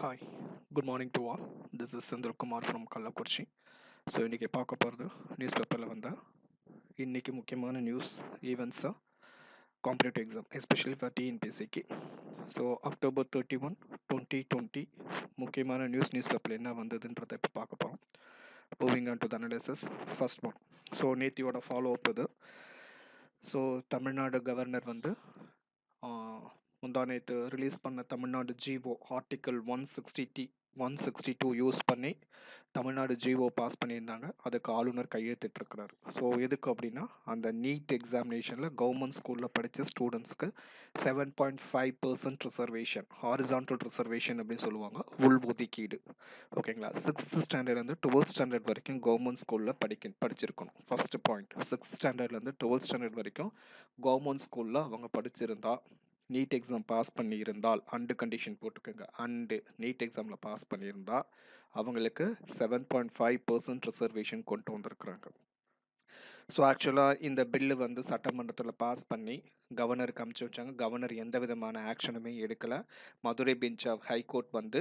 Hi good morning to all this is Senthilkumar from Kallakurichi so இன்றைக்கி பார்க்க போகிறது news பேப்பரில் வந்த இன்றைக்கி முக்கியமான நியூஸ் ஈவெண்ட்ஸாக competitive exam especially for டிஎன்பிஎஸ்சிக்கு so October thirty one twenty twenty முக்கியமான நியூஸ் நியூஸ் பேப்பரில் என்ன வந்ததுன்றதை இப்போ பார்க்க போகிறோம் moving on to the analysis first one so நேத்தியோட follow up இது. ஸோ தமிழ்நாடு கவர்னர் வந்து முந்தா நேற்று ரிலீஸ் பண்ண Tamil Nadu GO article one sixty D one sixty two use பண்ணி தமிழ்நாடு ஜிஓ பாஸ் பண்ணியிருந்தாங்க. அதுக்கு ஆளுநர் கையெழுத்திட்டிருக்கிறார். ஸோ எதுக்கு அப்படின்னா அந்த நீட் எக்ஸாமினேஷனில் கவர்மெண்ட் ஸ்கூலில் படித்த ஸ்டூடெண்ட்ஸ்க்கு seven point five percent reservation horizontal reservation அப்படின்னு சொல்லுவாங்க. உள் ஒதுக்கீடு ஓகேங்களா சிக்ஸ்த் ஸ்டாண்டர்ட்லேருந்து டுவெல்த் ஸ்டாண்டர்ட் வரைக்கும் கவர்மெண்ட் ஸ்கூலில் படிக்க படிச்சிருக்கணும். ஃபஸ்ட்டு பாயிண்ட் சிக்ஸ்த் ஸ்டாண்டர்ட்லேருந்து டுவெல்த் ஸ்டாண்டர்ட் வரைக்கும் கவர்மெண்ட் ஸ்கூலில் அவங்க படிச்சிருந்தா நீட் எக்ஸாம் பாஸ் பண்ணியிருந்தால் அண்டு கண்டிஷன் போட்டுக்கோங்க. அண்டு நீட் எக்ஸாமில் பாஸ் பண்ணியிருந்தால் அவங்களுக்கு seven point five percent reservation கொண்டு வந்திருக்கிறாங்க. ஸோ ஆக்சுவலாக இந்த பில்லு வந்து சட்டமன்றத்தில் பாஸ் பண்ணி கவர்னருக்கு அமுச்சு வச்சாங்க. கவர்னர் எந்த விதமான ஆக்ஷனுமே எடுக்கலை. மதுரை பெஞ்ச் ஆஃப் ஹைகோர்ட் வந்து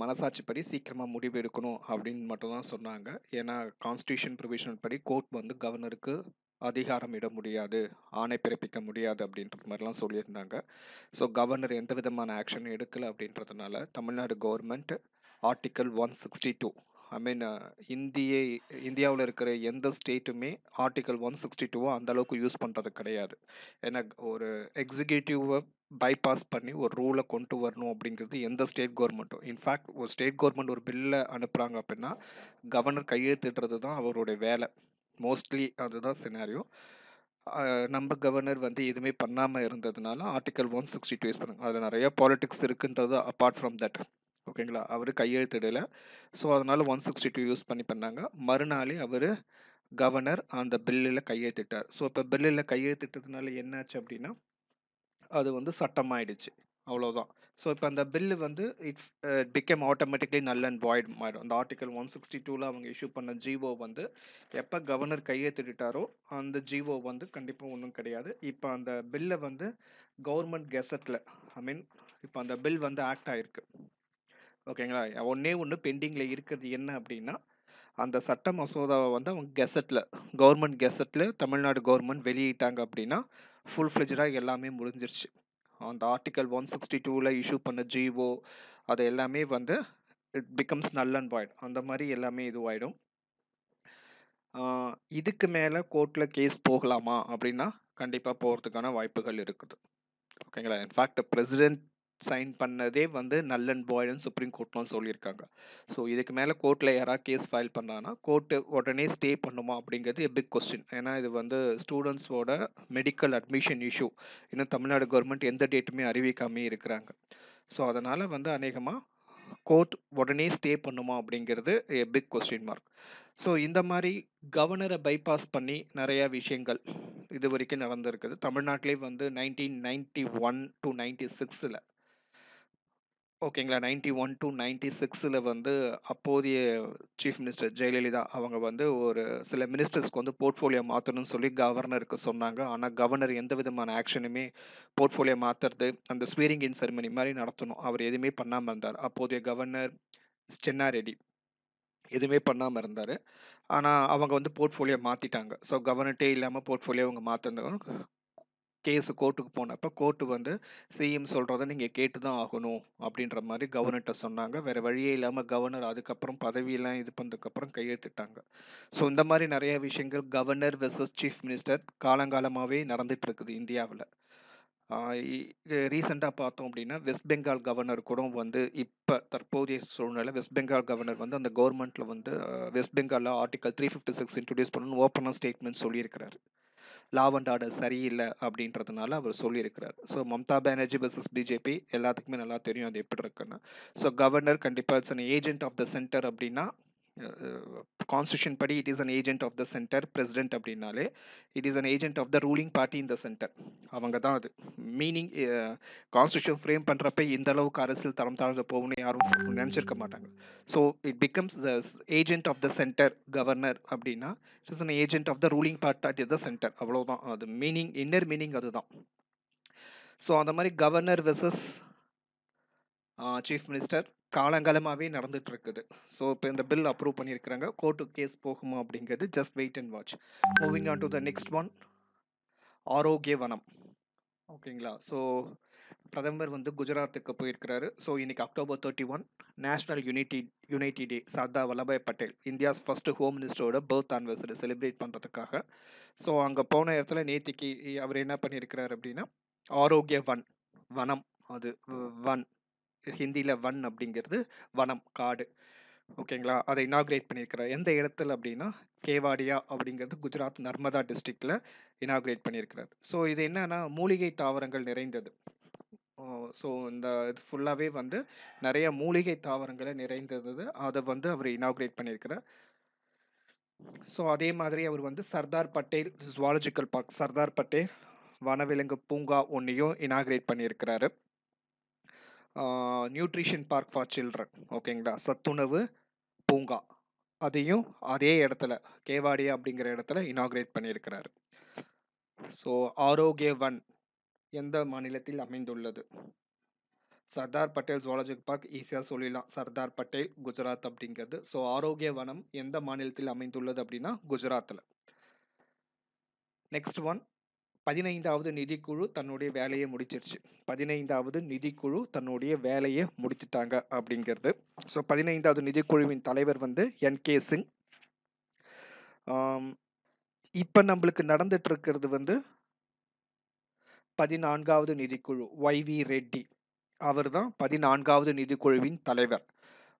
மனசாட்சிப்படி சீக்கிரமாக முடிவு எடுக்கணும் அப்படின்னு மட்டும்தான் சொன்னாங்க. ஏன்னா கான்ஸ்டியூஷன் ப்ரொவிஷனல் படி கோர்ட் வந்து கவர்னருக்கு அதிகாரம் இட முடியாது ஆணை பிறப்பிக்க முடியாது அப்படின்றது மாதிரிலாம் சொல்லியிருந்தாங்க. ஸோ கவர்னர் எந்த விதமான ஆக்ஷன் எடுக்கலை அப்படின்றதுனால Tamil Nadu government article one sixty two I mean இந்திய இந்தியாவில் இருக்கிற எந்த ஸ்டேட்டுமே ஆர்டிக்கல் ஒன் சிக்ஸ்டி டூவை அந்தளவுக்கு யூஸ் பண்ணுறது கிடையாது. ஏன்னா ஒரு எக்ஸிக்யூட்டிவை பைபாஸ் பண்ணி ஒரு ரூலை கொண்டு வரணும் அப்படிங்கிறது எந்த ஸ்டேட் கவர்மெண்ட்டும் இன்ஃபேக்ட் ஒரு ஸ்டேட் கவர்மெண்ட் ஒரு பில்லை அனுப்புகிறாங்க அப்படின்னா கவர்னர் கையெழுத்திடுறது தான் அவருடைய வேலை. மோஸ்ட்லி அதுதான் சினாரியோ நம்ம கவர்னர் வந்து எதுவுமே பண்ணாமல் இருந்ததுனால article one sixty two use பண்ணுங்க. அதில் நிறைய பாலிட்டிக்ஸ் இருக்குன்றது அப்பார்ட் ஃப்ரம் தட் ஓகேங்களா அவர் கையெழுத்திடலை. ஸோ அதனால் ஒன் சிக்ஸ்டி டூ யூஸ் பண்ணி பண்ணாங்க. மறுநாளே அவர் கவர்னர் அந்த பில்லில் கையெழுத்திட்டார். ஸோ இப்போ பில்லில் கையெழுத்திட்டதுனால என்னாச்சு அப்படின்னா அது வந்து சட்டமாயிடுச்சு. அவ்வளோதான் ஸோ இப்போ அந்த பில்லு வந்து it becomes automatically null and void மாயிடும் அந்த ஆர்டிகல் ஒன் சிக்ஸ்டி டூவில் அவங்க இஷ்யூ பண்ண ஜிஓ வந்து எப்போ கவர்னர் கையெழுத்திட்டாரோ அந்த ஜிஓ வந்து கண்டிப்பாக ஒன்றும் கிடையாது. இப்போ அந்த பில்லை வந்து கவர்மெண்ட் கெசட்டில் ஐ மீன் இப்போ அந்த பில் வந்து ஆக்ட் ஆகிருக்கு ஓகேங்களா ஒன்றே ஒன்று பெண்டிங்கில் இருக்கிறது என்ன அப்படின்னா அந்த சட்ட மசோதாவை வந்து அவங்க கெசட்டில் கவர்மெண்ட் கெசட்டில் தமிழ்நாடு கவர்மெண்ட் வெளியிட்டாங்க அப்படின்னா ஃபுல் ஃப்ளெஜாக எல்லாமே முடிஞ்சிருச்சு. அந்த ஆர்டிக்கல் ஒன் சிக்ஸ்டி டூவில் இஷ்யூ பண்ண ஜிஓ அது எல்லாமே வந்து it becomes null and void அந்த மாதிரி எல்லாமே இதுவாயிடும். இதுக்கு மேலே கோர்ட்டில் கேஸ் போகலாமா அப்படின்னா கண்டிப்பாக போகிறதுக்கான வாய்ப்புகள் இருக்குது. ஓகேங்களா இன்ஃபேக்ட் பிரசிடென்ட் சைன் பண்ணதே வந்து நல் அண்ட் பாய்டுன்னு சுப்ரீம் கோர்ட்லாம் சொல்லியிருக்காங்க. ஸோ இதுக்கு மேலே கோர்ட்டில் யாராவது கேஸ் ஃபைல் பண்ணாங்கன்னா கோர்ட்டு உடனே ஸ்டே பண்ணுமா அப்படிங்கிறது பிக் கொஸ்டின் ஏன்னா இது வந்து ஸ்டூடெண்ட்ஸோட மெடிக்கல் அட்மிஷன் இஷ்யூ இன்னும் தமிழ்நாடு கவர்மெண்ட் எந்த டேட்டுமே அறிவிக்காமே இருக்கிறாங்க. ஸோ அதனால் வந்து அநேகமாக கோர்ட் உடனே ஸ்டே பண்ணுமா அப்படிங்கிறது பிக் கொஸ்டின் மார்க் ஸோ இந்த மாதிரி கவர்னரை பைபாஸ் பண்ணி நிறைய விஷயங்கள் இது வரைக்கும் நடந்திருக்குது. தமிழ்நாட்டிலே வந்து nineteen ninety one to ninety சிக்ஸில் ஓகேங்களா. நைன்டி ஒன் டு நைன்டி சிக்ஸில் வந்து அப்போதைய சீஃப் மினிஸ்டர் ஜெயலலிதா அவங்க வந்து ஒரு சில மினிஸ்டர்ஸ்க்கு வந்து போர்ட்ஃபோலியோ மாற்றணும்னு சொல்லி கவர்னருக்கு சொன்னாங்க. ஆனால் கவர்னர் எந்த விதமான ஆக்ஷனுமே போர்ட்ஃபோலியோ மாற்றுறது அந்த ஸ்வீரிங் இன் செரிமனி மாதிரி நடத்தணும். அவர் எதுவுமே பண்ணாமல் இருந்தார். அப்போதைய கவர்னர் சென்னாரெட்டி எதுவுமே பண்ணாமல் இருந்தார். ஆனால் அவங்க வந்து போர்ட்ஃபோலியோ மாற்றிட்டாங்க ஸோ கவர்னர்ட்டே இல்லாமல் போர்ட்ஃபோலியோ அவங்க மாற்றிருந்தாங்க கேஸு கோர்ட்டுக்கு போனப்போ கோர்ட்டு வந்து சிஎம் சொல்கிறத நீங்கள் கேட்டு தான் ஆகணும் அப்படின்ற மாதிரி கவர்னர்கிட்ட சொன்னாங்க. வேறு வழியே இல்லாமல் கவர்னர் அதுக்கப்புறம் பதவியெல்லாம் இது பண்ணதுக்கப்புறம் கையெழுத்திட்டாங்க. ஸோ இந்த மாதிரி நிறைய விஷயங்கள் கவர்னர் வெர்சஸ் சீஃப் மினிஸ்டர் காலங்காலமாகவே நடந்துகிட்டு இருக்குது இந்தியாவில். ரீசெண்டாக பார்த்தோம் அப்படின்னா வெஸ்ட் பெங்கால் கவர்னர் கூட வந்து இப்போ தற்போதைய சூழ்நிலை வெஸ்ட் பெங்கால் கவர்னர் வந்து அந்த கவர்மெண்ட்டில் வந்து வெஸ்ட் பெங்காலில் article three fifty six introduce பண்ணணும்னு ஓப்பனாக ஸ்டேட்மெண்ட் சொல்லியிருக்கிறாரு. லா அண்ட் ஆர்டர் சரியில்லை அப்படின்றதுனால அவர் சொல்லியிருக்கிறார். So Mamata Banerjee versus BJP எல்லாத்துக்குமே நல்லா தெரியும் அது எப்படி இருக்குன்னு. ஸோ கவர்னர் கண்டிப்பாக it's an agent of the centre அப்படின்னா கான்ஸ்டியூஷன் படி it is an agent of the centre president அப்படின்னாலே it is an agent of the ruling party in the centre அவங்க தான் அது. மீனிங் கான்ஸ்டியூஷன் ஃப்ரேம் பண்ணுறப்ப இந்த அளவுக்கு அரசியல் தரம் தாழ்ந்து போகணும்னு யாரும் நினச்சிருக்க மாட்டாங்க. So it becomes the agent of the centre governor அப்படின்னா it is an agent of the ruling party at the centre அவ்வளோதான் அது மீனிங் இன்னர் மீனிங் அதுதான். ஸோ அந்த மாதிரி கவர்னர் வெர்சஸ் சீஃப் மினிஸ்டர் காலங்காலமாகவே நடந்துட்டு இருக்குது. ஸோ, இப்போ இந்த பில் அப்ரூவ் பண்ணியிருக்கிறாங்க. கோர்ட்டுக்கு கேஸ் போகுமா அப்படிங்கிறது just wait and watch. Moving on to the next one. ஆரோக்கிய வனம். ஓகேங்களா? ஸோ, பிரதமர் வந்து குஜராத்துக்கு போயிருக்கிறாரு. ஸோ, இன்னைக்கு அக்டோபர் 31 national unity unity day. Sardar Vallabhbhai Patel India's first home மினிஸ்டரோட birth anniversary celebrate பண்ணுறதுக்காக ஸோ, அங்கே போன இடத்துல நேத்திக்கு அவர் என்ன பண்ணியிருக்கிறாரு அப்படின்னா, ஆரோக்கிய வன் வனம் அது வன் ஹிந்தியில் வன் அப்படிங்கிறது வனம், காடு. ஓகேங்களா? அதை இனாக்ரேட் பண்ணியிருக்கிறார். எந்த இடத்துல அப்படின்னா, கேவாடியா அப்படிங்கிறது குஜராத் நர்மதா டிஸ்ட்ரிக்டில் இனாக்ரேட் பண்ணியிருக்கிறார். ஸோ, இது என்னன்னா மூலிகை தாவரங்கள் நிறைந்தது. ஸோ, இந்த இது ஃபுல்லாகவே வந்து நிறைய மூலிகை தாவரங்களை நிறைந்தது. அதை வந்து அவர் இனாக்ரேட் பண்ணியிருக்கிறார். ஸோ, அதே மாதிரி அவர் வந்து சர்தார் பட்டேல் ஜுவாலஜிக்கல் பார்க் சர்தார் பட்டேல் வனவிலங்கு பூங்கா ஒன்றையும் இனாக்ரேட் பண்ணியிருக்கிறாரு. நியூட்ரிஷன் பார்க் ஃபார் சில்ட்ரன் ஓகேங்களா? சத்துணவு பூங்கா. அதையும் அதே இடத்துல கேவாடியா அப்படிங்கிற இடத்துல இனாக்ரேட் பண்ணியிருக்கிறாரு. ஸோ, ஆரோக்கிய வன் எந்த மாநிலத்தில் அமைந்துள்ளது? சர்தார் பட்டேல் ஜுவாலஜிக் பார்க் ஈஸியாக சொல்லிடலாம். சர்தார் பட்டேல், குஜராத் அப்படிங்கிறது. ஸோ, ஆரோக்கிய வனம் எந்த மாநிலத்தில் அமைந்துள்ளது அப்படின்னா, குஜராத்தில் நெக்ஸ்ட் ஒன் 15வது நிதிக்குழு தன்னுடைய வேலையை முடிச்சிருச்சு. 15வது நிதிக்குழு தன்னுடைய வேலையை முடித்துட்டாங்க அப்படிங்கிறது. ஸோ, 15வது நிதிக்குழுவின் தலைவர் வந்து என்.கே. சிங். இப்போ நம்மளுக்கு நடந்துட்டு இருக்கிறது வந்து 14வது நிதிக்குழு ஒய்.வி. ரெட்டி. அவர் தான் 14வது நிதிக்குழுவின் தலைவர்.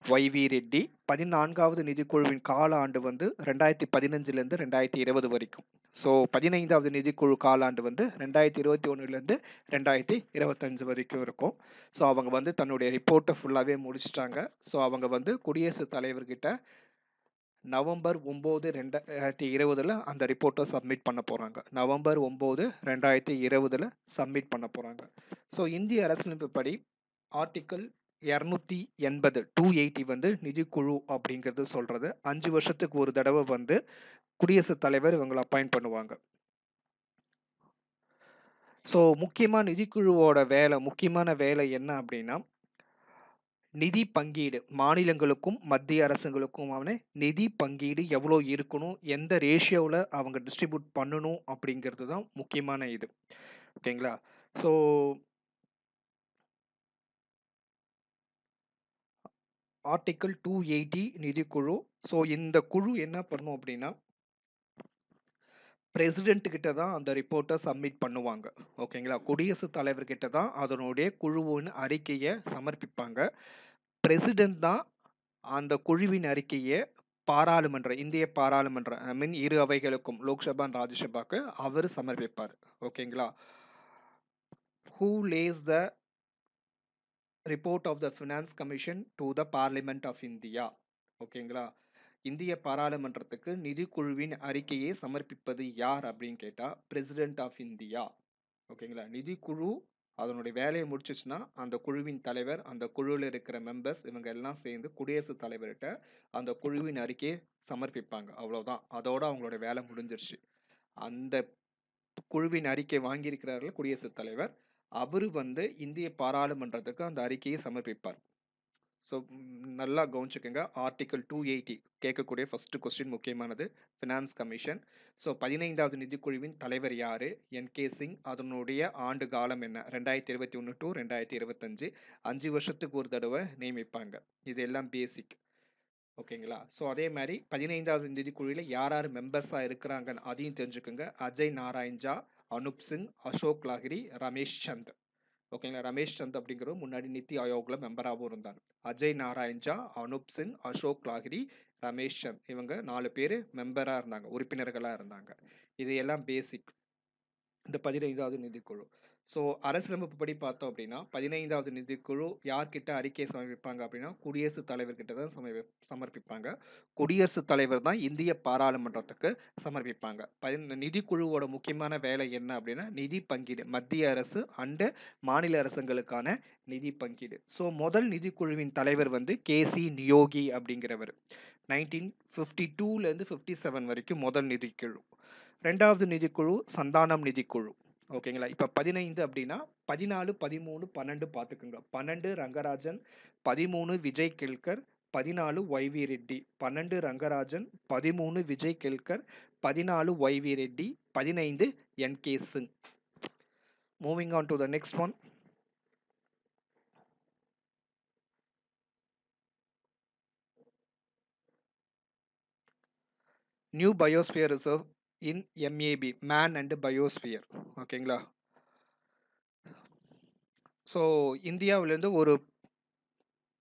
ஒய் வி ரெட்டி பதினான்காவது நிதிக்குழுவின் கால ஆண்டு வந்து ரெண்டாயிரத்தி பதினஞ்சுலேருந்து ரெண்டாயிரத்தி இருபது வரைக்கும். ஸோ பதினைந்தாவது நிதிக்குழு காலாண்டு வந்து ரெண்டாயிரத்தி இருபத்தி ஒன்றுலேருந்து ரெண்டாயிரத்தி இருபத்தஞ்சு வரைக்கும் இருக்கும். ஸோ அவங்க வந்து தன்னுடைய ரிப்போர்ட்டை ஃபுல்லாகவே முடிச்சிட்டாங்க. ஸோ அவங்க வந்து குடியரசுத் தலைவர்கிட்ட நவம்பர் ஒம்பது ரெண்டாயிரத்தி இருபதில் அந்த ரிப்போர்ட்டை சப்மிட் பண்ண போகிறாங்க நவம்பர் ஒம்பது ரெண்டாயிரத்தி இருபதில் சப்மிட் பண்ண போகிறாங்க ஸோ இந்திய அரசியலமைப்பு படி ஆர்டிக்கல் இரநூத்தி எண்பது டூ எயிட்டி வந்து நிதிக்குழு அப்படிங்கிறது சொல்கிறது அஞ்சு வருஷத்துக்கு ஒரு தடவை வந்து குடியரசுத் தலைவர் இவங்களை அப்பாயிண்ட் பண்ணுவாங்க. ஸோ, முக்கியமாக நிதிக்குழுவோட வேலை முக்கியமான வேலை என்ன அப்படின்னா, நிதி பங்கீடு மாநிலங்களுக்கும், மத்திய அரசுங்களுக்குமான நிதி பங்கீடு எவ்வளோ இருக்கணும்? எந்த ரேஷியோவில் அவங்க டிஸ்ட்ரிபியூட் பண்ணணும்? அப்படிங்கிறது தான் முக்கியமான இது. ஓகேங்களா? So article 280 நிதிக்குழு. ஸோ, இந்த குழு என்ன பண்ணும் அப்படின்னா பிரசிடென்ட் கிட்ட தான் அந்த ரிப்போர்ட்டை சப்மிட் பண்ணுவாங்க. ஓகேங்களா? குடியரசுத் தலைவர் கிட்ட தான் அதனுடைய குழுவின் அறிக்கையை சமர்ப்பிப்பாங்க. பிரசிடென்ட் தான் அந்த குழுவின் அறிக்கையை பாராளுமன்ற இந்திய பாராளுமன்ற ஐ மீன் இரு அவைகளுக்கும் லோக்சபா ராஜ்யசபாக்கு அவர் சமர்ப்பிப்பார் ஓகேங்களா? Who lays the report of the finance commission to the parliament of India. ஓகேங்களா? இந்திய பாராளுமன்றத்துக்கு நிதிக்குழுவின் அறிக்கையை சமர்ப்பிப்பது யார் அப்படின்னு கேட்டால் பிரசிடென்ட் ஆஃப் இந்தியா. ஓகேங்களா? நிதிக்குழு அதனுடைய வேலையை முடிச்சிச்சுன்னா அந்த குழுவின் தலைவர், அந்த குழுவில் இருக்கிற மெம்பர்ஸ் இவங்க எல்லாம் சேர்ந்து குடியரசுத் தலைவர்கிட்ட அந்த குழுவின் அறிக்கையை சமர்ப்பிப்பாங்க. அவ்வளோதான். அதோட அவங்களோட வேலை முடிஞ்சிருச்சு. அந்த குழுவின் அறிக்கை வாங்கியிருக்கிறார்கள் குடியரசுத் தலைவர், அவரு வந்து இந்திய பாராளுமன்றத்துக்கு அந்த அறிக்கையை சமர்ப்பிப்பார். ஸோ, நல்லா கவனிச்சுக்கோங்க ஆர்டிக்கல் டூ எயிட்டி கேட்கக்கூடிய ஃபஸ்ட்டு கொஸ்டின் முக்கியமானது. Finance commission. ஸோ, 15வது நிதிக்குழுவின் தலைவர் யாரு? N K. சிங். அதனுடைய ஆண்டு காலம் என்ன? 2021 டூ 2025 5 வருஷத்துக்கு ஒரு தடவை நியமிப்பாங்க. இது எல்லாம் பேசிக். ஓகேங்களா? ஸோ, அதே மாதிரி பதினைந்தாவது நிதிக்குழுவில் யார் யார் மெம்பர்ஸாக இருக்கிறாங்கன்னு அதையும் தெரிஞ்சுக்கங்க. அஜய் நாராயண் ஜா, அனூப் சிங், அசோக் லாகிரி ரமேஷ் சந்த். ஓகேங்களா? ரமேஷ் சந்த் அப்படிங்கிறவர் முன்னாடி நித்தி ஆயோக்ல மெம்பராகவும் இருந்தாங்க. அஜய் நாராயண் ஜா, அனூப் சிங், அசோக் லாகிரி ரமேஷ் சந்த். இவங்க நாலு பேர் மெம்பராக இருந்தாங்க. உறுப்பினர்களாக இருந்தாங்க. இது எல்லாம் பேசிக். இந்த 15வது நிதிக்குழு. ஸோ, அரசியலமைப்புப்படி பார்த்தோம் அப்படின்னா, 15வது நிதிக்குழு யார்கிட்ட அறிக்கையை சமர்ப்பிப்பாங்க அப்படின்னா, குடியரசுத் தலைவர்கிட்ட தான் சமர்ப்பி சமர்ப்பிப்பாங்க. குடியரசுத் தலைவர் தான் இந்திய பாராளுமன்றத்துக்கு சமர்ப்பிப்பாங்க. பதின் நிதிக்குழுவோட முக்கியமான வேலை என்ன அப்படின்னா, நிதி பங்கீடு. மத்திய அரசு அண்டு மாநில அரசுங்களுக்கான நிதி பங்கீடு. ஸோ, முதல் நிதிக்குழுவின் தலைவர் வந்து கே.சி. நியோகி அப்படிங்கிறவர் நைன்டீன் ஃபிஃப்டி டூலேருந்து ஃபிஃப்டி செவன் வரைக்கும் முதல் நிதிக்குழு. ரெண்டாவது நிதிக்குழு சந்தானம் நிதிக்குழு. ஓகேங்களா? இப்போ பதினைந்து அப்படின்னா பதினாலு பதிமூணு பன்னெண்டு பார்த்துக்குங்க. பன்னெண்டு ரங்கராஜன் பதிமூணு விஜய் கெல்கர் பதினாலு ஒய்வி ரெட்டி பன்னெண்டு ரங்கராஜன் பதிமூணு விஜய் கெல்கர் பதினாலு ஒய்வி ரெட்டி பதினைந்து N K Singh. Moving on to the next one new biosphere reserve in MAB man and biosphere ஓகேங்களா ஸோ இந்தியாவிலேருந்து ஒரு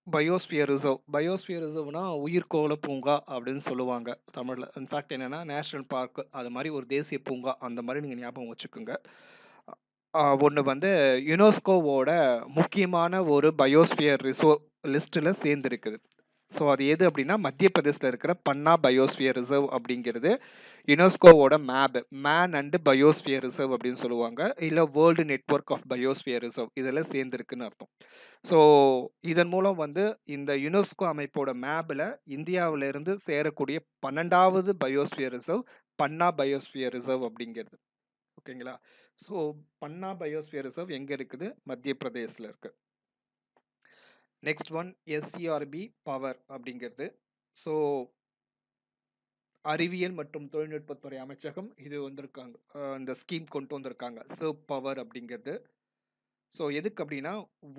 பயோஸ்பியர் ரிசர்வ் பயோஸ்பியர் ரிசர்வ்னா உயிர்கோள பூங்கா அப்படின்னு சொல்லுவாங்க தமிழில். இன்ஃபேக்ட் என்னென்னா நேஷ்னல் பார்க் அது மாதிரி ஒரு தேசிய பூங்கா. அந்த மாதிரி நீங்கள் ஞாபகம் வச்சுக்கோங்க. ஒன்று வந்து யுனெஸ்கோவோட முக்கியமான ஒரு பயோஸ்பியர் ரிசர்வ் லிஸ்ட்டில் சேர்ந்துருக்குது. ஸோ அது எது அப்படின்னா மத்திய பிரதேசத்தில் இருக்கிற பன்னா பயோஸ்பியர் ரிசர்வ் அப்படிங்கிறது யுனெஸ்கோவோட MAB man and biosphere reserve அப்படின்னு சொல்லுவாங்க. இல்லை world network of biosphere reserve இதெல்லாம் சேர்ந்துருக்குன்னு அர்த்தம். ஸோ இதன் மூலம் வந்து இந்த யுனெஸ்கோ அமைப்போட மேப்பில் இந்தியாவிலிருந்து சேரக்கூடிய பன்னெண்டாவது biosphere reserve Panna biosphere reserve அப்படிங்கிறது. ஓகேங்களா ஸோ பன்னா பயோஸ்பியர் ரிசர்வ் எங்கே இருக்குது? மத்திய பிரதேசில் இருக்குது நெக்ஸ்ட் ஒன் எஸ்சிஆர்பி பவர் அப்படிங்கிறது. ஸோ அறிவியல் மற்றும் தொழில்நுட்பத்துறை அமைச்சகம் இது வந்திருக்காங்க. இந்த ஸ்கீம் கொண்டு வந்திருக்காங்க. சர்வ் பவர் அப்படிங்கிறது. ஸோ எதுக்கு அப்படின்னா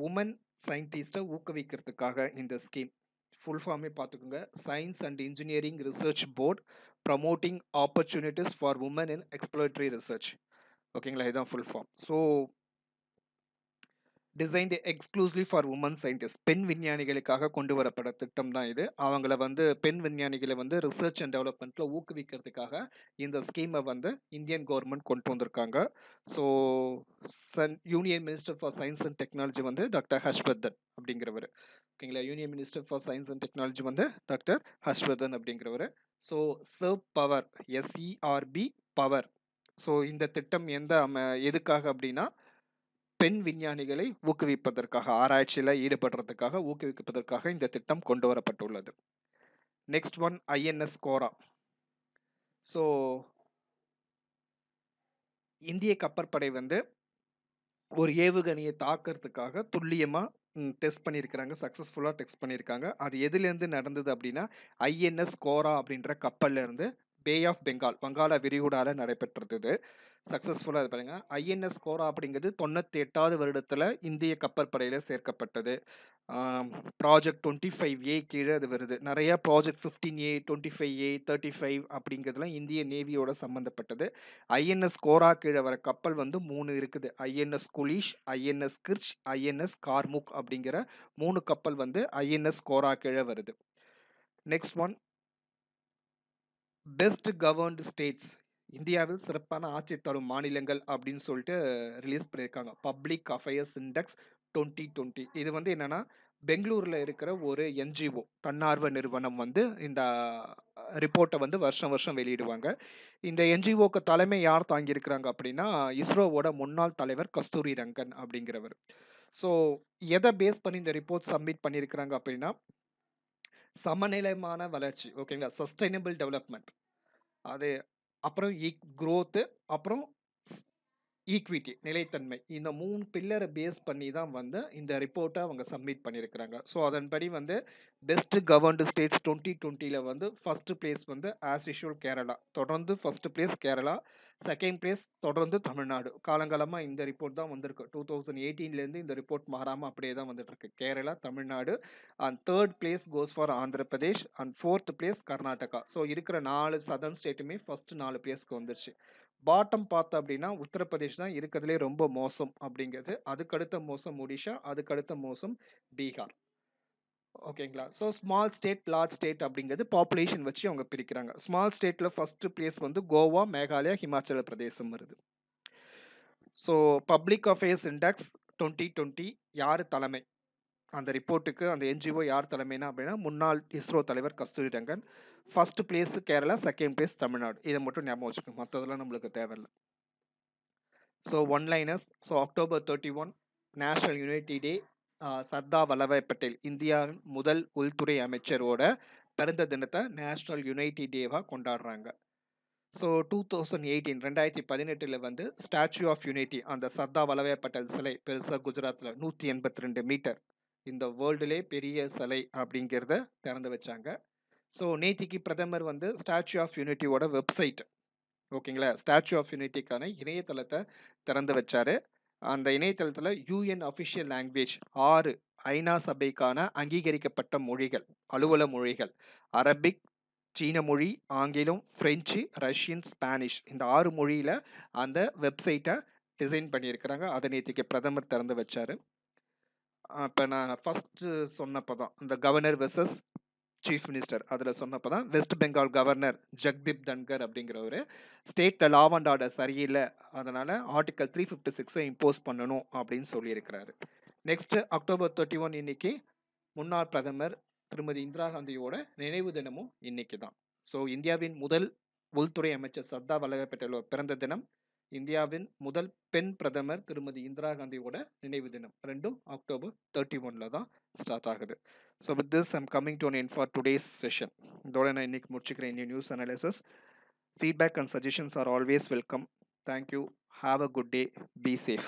உமன் சயின்டிஸ்ட்டை ஊக்குவிக்கிறதுக்காக இந்த ஸ்கீம் ஃபுல் ஃபார்மே பார்த்துக்கோங்க. Science and engineering research board promoting opportunities for women in exploratory research ஓகேங்களா இதுதான் full form so designed exclusively for women scientist பெண் விஞ்ஞானிகளுக்காக கொண்டு வரப்பட திட்டம் தான் இது. அவங்கள வந்து பெண் விஞ்ஞானிகளை வந்து ரிசர்ச் அண்ட் டெவலப்மெண்ட்டில் ஊக்குவிக்கிறதுக்காக இந்த ஸ்கீமை வந்து இந்தியன் கவர்மெண்ட் கொண்டு வந்திருக்காங்க. So Sun union minister for science and technology வந்து டாக்டர் ஹர்ஷ்வர்தன் அப்படிங்கிறவர். ஓகேங்களா? Union minister for science and technology வந்து டாக்டர் ஹர்ஷ்வர்தன் அப்படிங்கிறவர். So SERB power SERB power so இந்த திட்டம் எந்த எதுக்காக அப்படின்னா பெண் விஞ்ஞானிகளை ஊக்குவிப்பதற்காக ஆராய்ச்சியில் ஈடுபடுறதுக்காக ஊக்குவிப்பதற்காக இந்த திட்டம் கொண்டு வரப்பட்டுள்ளது. Next one INS Kora so இந்திய கப்பற்படை வந்து ஒரு ஏவுகணையை தாக்கிறதுக்காக துல்லியமாக டெஸ்ட் பண்ணியிருக்கிறாங்க சக்ஸஸ்ஃபுல்லாக டெஸ்ட் பண்ணியிருக்காங்க. அது எதுலேருந்து நடந்தது அப்படின்னா ஐஎன்எஸ் கோரா அப்படின்ற கப்பல்லேருந்து பே ஆஃப் பெங்கால் வங்காள விரிகுடாவில் நடைபெற்றது சக்ஸஸ்ஃபுல்லாக இது பாருங்கள் ஐஎன்எஸ் கோரா அப்படிங்கிறது தொண்ணூற்றி எட்டாவது வருடத்தில் இந்திய கப்பற்படையில் சேர்க்கப்பட்டது. ப்ராஜெக்ட் டுவெண்ட்டி ஃபைவ் ஏ கீழே அது வருது. நிறையா project fifteen A twenty five A thirty five அப்படிங்கிறதுலாம் இந்திய நேவியோட சம்மந்தப்பட்டது ஐஎன்எஸ் கோரா கீழே வர கப்பல் வந்து மூணு இருக்குது. INS Kulish INS Kirch INS Karmuk அப்படிங்கிற மூணு கப்பல் வந்து ஐஎன்எஸ் கோரா கீழே வருது. Next one best governed states இந்தியாவில் சிறப்பான ஆட்சி தரும் மாநிலங்கள் அப்படின்னு சொல்லிட்டு ரிலீஸ் பண்ணியிருக்காங்க. Public affairs index twenty twenty இது வந்து என்னன்னா பெங்களூரில் இருக்கிற ஒரு என்ஜிஓ தன்னார்வ நிறுவனம் வந்து இந்த ரிப்போர்ட்டை வந்து வருஷம் வருஷம் வெளியிடுவாங்க. இந்த என்ஜிஓக்கு தலைமை யார் தாங்கியிருக்கிறாங்க அப்படின்னா இஸ்ரோவோட முன்னாள் தலைவர் கஸ்தூரி ரங்கன் அப்படிங்கிறவர். ஸோ எதை பேஸ் பண்ணி இந்த ரிப்போர்ட் சப்மிட் பண்ணியிருக்கிறாங்க அப்படின்னா சமநிலைமான வளர்ச்சி ஓகேங்களா சஸ்டைனபிள் டெவலப்மெண்ட் அது அப்புறம் ஈக் க்ரோத்து அப்புறம் ஈக்விட்டி நிலைத்தன்மை. இந்த மூணு பில்லரை பேஸ் பண்ணி தான் வந்து இந்த ரிப்போர்ட்டை அவங்க சப்மிட் பண்ணியிருக்கிறாங்க ஸோ அதன்படி வந்து பெஸ்ட் கவர்ன்டு ஸ்டேட்ஸ் டுவெண்ட்டி டுவெண்ட்டியில் வந்து ஃபஸ்ட்டு பிளேஸ் வந்து ஆஸ் யூஷுவல் கேரளா தொடர்ந்து first place Kerala second place தொடர்ந்து தமிழ்நாடு. காலங்காலமாக இந்த ரிப்போர்ட் தான் வந்திருக்கு. டூ தௌசண்ட் எயிட்டீன்லேருந்து இந்த ரிப்போர்ட் மாறாமல் அப்படியே தான் வந்துட்டுருக்கு. Kerala Tamil Nadu and third place goes for Andhra Pradesh and fourth place Karnataka. So இருக்கிற நாலு சதர்ன் ஸ்டேட்டுமே ஃபர்ஸ்ட் நாலு பிளேஸ்க்கு வந்துருச்சு. பாட்டம் பார்த்தோம் அப்படின்னா உத்தரப்பிரதேஷ் தான் இருக்கிறதுலே ரொம்ப மோசம் அப்படிங்கிறது. அதுக்கடுத்த மோசம் ஒடிஷா அதுக்கடுத்த மோசம் பீகார். ஓகேங்களா? So small state large state அப்படிங்கிறது பாப்புலேஷன் வச்சு அவங்க பிரிக்கிறாங்க. ஸ்மால் ஸ்டேட்டில் ஃபஸ்ட்டு பிளேஸ் வந்து கோவா மேகாலயா ஹிமாச்சல பிரதேசம் வருது. So public affairs index twenty twenty யார் தலைமை? அந்த ரிப்போர்ட்டுக்கு அந்த என்ஜிஓ யார் தலைமைனா அப்படின்னா முன்னாள் இஸ்ரோ தலைவர் Kasturi Rangan. First place Kerala second place Tamil Nadu. இதை மட்டும் ஞாபகம் வச்சுக்கோங்க. மற்றதெல்லாம் நம்மளுக்கு தேவையில்லை. So one liners so October thirty one national unity day Sardar Vallabhbhai Patel இந்தியாவின் முதல் உள்துறை அமைச்சரோட பிறந்த தினத்தை நேஷனல் யுனைட்டி டேவாக கொண்டாடுறாங்க. ஸோ டூ தௌசண்ட் எயிட்டீன் ரெண்டாயிரத்தி பதினெட்டில் வந்து ஸ்டாச்சு ஆஃப் யூனிட்டி அந்த சர்தா வல்லபாய் பட்டேல் சிலை பெருசாக குஜராத்தில் நூற்றி எண்பத்தி ரெண்டு மீட்டர். இந்த வேர்ல்டுலே பெரிய சிலை அப்படிங்கிறத திறந்து வச்சாங்க. ஸோ நேத்திக்கு பிரதமர் வந்து ஸ்டாச்சு ஆஃப் யூனிட்டியோட வெப்சைட். ஓகேங்களா? ஸ்டாச்சு ஆஃப் யூனிட்டிக்கான இணையதளத்தை திறந்து வச்சாரு. அந்த இணையதளத்தில் யூஎன் அஃபிஷியல் லாங்குவேஜ் ஆறு ஐநா சபைக்கான அங்கீகரிக்கப்பட்ட மொழிகள் அலுவல மொழிகள். அரபிக் சீன மொழி ஆங்கிலம் ஃப்ரெஞ்சு ரஷ்யன் ஸ்பானிஷ் இந்த ஆறு மொழியில் அந்த வெப்சைட்டை டிசைன் பண்ணியிருக்கிறாங்க. அதை நேற்றுக்கு பிரதமர் திறந்து வச்சார். இப்போ நான் ஃபஸ்ட்டு சொன்னப்போ தான் இந்த கவர்னர் வெர்சஸ் சீஃப் மினிஸ்டர் அதில் சொன்னப்போ தான் வெஸ்ட் பெங்கால் கவர்னர் ஜக்தீப் தன்கர் அப்படிங்கிறவர் ஸ்டேட்டில் லா அண்ட் ஆர்டர் சரியில்லை அதனால் ஆர்டிக்கல் த்ரீ ஃபிஃப்டி சிக்ஸை இம்போஸ் பண்ணணும் அப்படின்னு சொல்லியிருக்கிறாரு. நெக்ஸ்ட்டு அக்டோபர் தேர்ட்டி ஒன் இன்னைக்கு முன்னாள் பிரதமர் திருமதி இந்திரா காந்தியோட நினைவு தினமும் இன்னைக்கு தான் ஸோ இந்தியாவின் முதல் உள்துறை அமைச்சர் சர்தார் வல்லபாய் பட்டேலோட பிறந்த தினம் இந்தியாவின் முதல் பெண் பிரதமர் திருமதி இந்திரா காந்தியோட நினைவு தினம் ரெண்டும் அக்டோபர் தேர்ட்டி ஒன்ல தான் ஸ்டார்ட் ஆகுது. So with this, I'm coming to an end for today's session. Doran and Nick Murchikre in news analysis. Feedback and suggestions are always welcome. Thank you. Have a good day. Be safe.